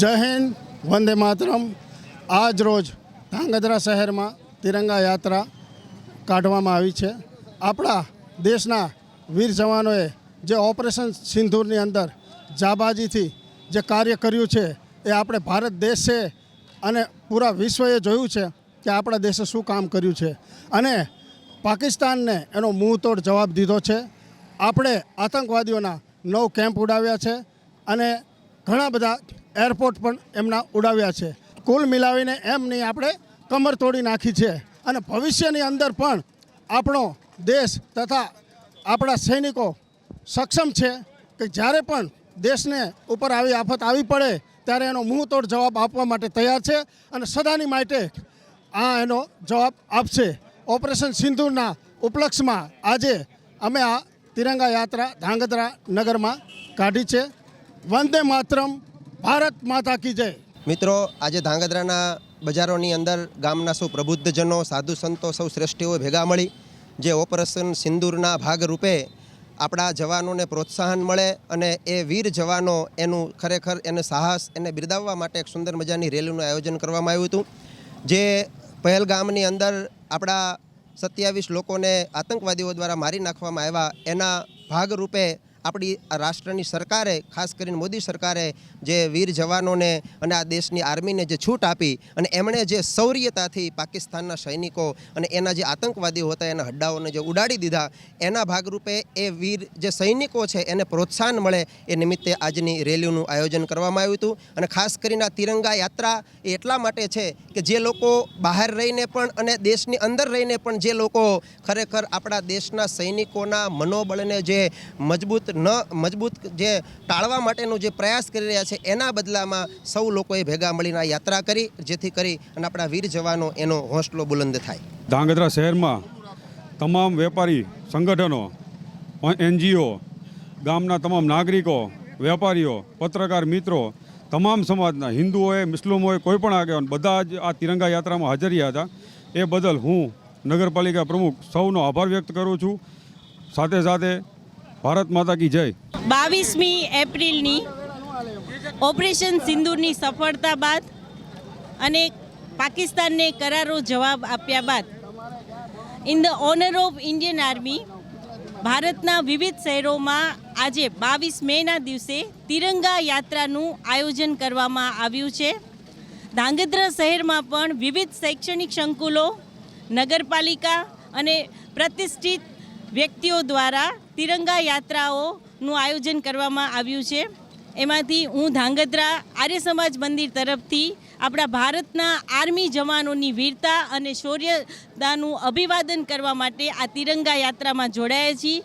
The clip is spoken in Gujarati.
જય હિન્દ, વંદે માતરમ. આજ રોજ ધાંગધ્રા શહેરમાં તિરંગા યાત્રા કાઢવામાં આવી છે. આપણા દેશના વીર જવાનોએ જે ઓપરેશન સિંધુરની અંદર જાબાજીથી જે કાર્ય કર્યું છે, એ આપણે ભારત દેશ છે અને પૂરા વિશ્વએ જોયું છે કે આપણા દેશે શું કામ કર્યું છે. અને પાકિસ્તાનને એનો મુંહતોડ જવાબ દીધો છે. આપણે આતંકવાદીઓના નવ કેમ્પ ઉડાવ્યા છે અને ઘણા બધા એરપોર્ટ પણ એમના ઉડાવ્યા છે. કુલ મિલાવીને એમની આપણે કમર તોડી નાખી છે. અને ભવિષ્યની અંદર પણ આપણો દેશ તથા આપણા સૈનિકો સક્ષમ છે કે જ્યારે પણ દેશને ઉપર આવી આફત આવી પડે, ત્યારે એનો મુંહતોડ જવાબ આપવા માટે તૈયાર છે અને સદાની માટે આ એનો જવાબ આપશે. ઓપરેશન સિંધુના ઉપલક્ષમાં આજે અમે આ તિરંગા યાત્રા ધાંગધ્રા નગરમાં કાઢી છે. વંદે માતરમ, ભારત માતા કી જય. મિત્રો, આજે ધાંગધ્રાના બજારોની અંદર ગામના સૌ પ્રબુદ્ધજનો, સાધુ સંતો સૌ શ્રેષ્ઠીઓ ભેગા મળી, જે ઓપરેશન સિંદૂરના ભાગરૂપે આપણા જવાનોને પ્રોત્સાહન મળે અને એ વીર જવાનો એનું ખરેખર એને સાહસ એને બિરદાવવા માટે એક સુંદર મજાની રેલીનું આયોજન કરવામાં આવ્યું હતું, જે પહેલગામની અંદર આપણા સત્યાવીસ લોકોને આતંકવાદીઓ દ્વારા મારી નાખવામાં આવ્યા, એના ભાગરૂપે આપણી રાષ્ટ્રની સરકારે, ખાસ કરીને મોદી સરકારે જે વીર જવાનોને અને આ દેશની આર્મીને જે છૂટ આપી અને એમણે જે શૌર્યતાથી પાકિસ્તાનના સૈનિકો અને એના જે આતંકવાદીઓ હતા, એના હડ્ડાઓને જે ઉડાડી દીધા, એના ભાગરૂપે એ વીર જે સૈનિકો છે, એને પ્રોત્સાહન મળે એ નિમિત્તે આજની રેલીનું આયોજન કરવામાં આવ્યું હતું. અને ખાસ કરીને આ તિરંગા યાત્રા એ એટલા માટે છે કે જે લોકો બહાર રહીને પણ અને દેશની અંદર રહીને પણ જે લોકો ખરેખર આપણા દેશના સૈનિકોના મનોબળને જે મજબૂત ન, મજબૂત જે ટાળવા માટેનો જે પ્રયાસ કરી રહ્યા છે, એના બદલામાં સૌ લોકોએ ભેગા મળીને યાત્રા કરી, જેથી કરી અને આપણા વીર જવાનો એનો હોંસલો બુલંદ થાય. ધાંગધ્રા શહેરમાં તમામ વેપારી સંગઠનો એનજીઓ, ગામના તમામ નાગરિકો, વેપારીઓ, પત્રકાર મિત્રો તમામ સમાજના હિન્દુ હોય મુસ્લિમ હોય કોઈ પણ આગેવાન, બધા જ આ તિરંગા યાત્રામાં હાજર રહ્યા હતા. એ બદલ હું નગરપાલિકા પ્રમુખ સૌનો આભાર વ્યક્ત કરું છું. સાથે સાથે ભારત માતા કી જય. બાવીસમી એપ્રિલની ઓપરેશન સિંદૂરની સફળતા બાદ અને પાકિસ્તાનને કરારો જવાબ આપ્યા બાદ in the honour of Indian army, ભારતના વિવિધ શહેરોમાં આજે બાવીસ મેના દિવસે તિરંગા યાત્રાનું આયોજન કરવામાં આવ્યું છે. ધાંગધ્રા શહેરમાં પણ વિવિધ શૈક્ષણિક સંકુલો, નગરપાલિકા અને પ્રતિષ્ઠિત વ્યક્તિઓ દ્વારા તિરંગા યાત્રાઓનું આયોજન કરવામાં આવ્યું છે. એમાંથી હું ધાંગધ્રા આર્ય સમાજ મંદિર તરફથી આપણા ભારતના આર્મી જવાનોની વીરતા અને શૌર્યતાનું અભિવાદન કરવા માટે આ તિરંગા યાત્રામાં જોડાયા છીએ.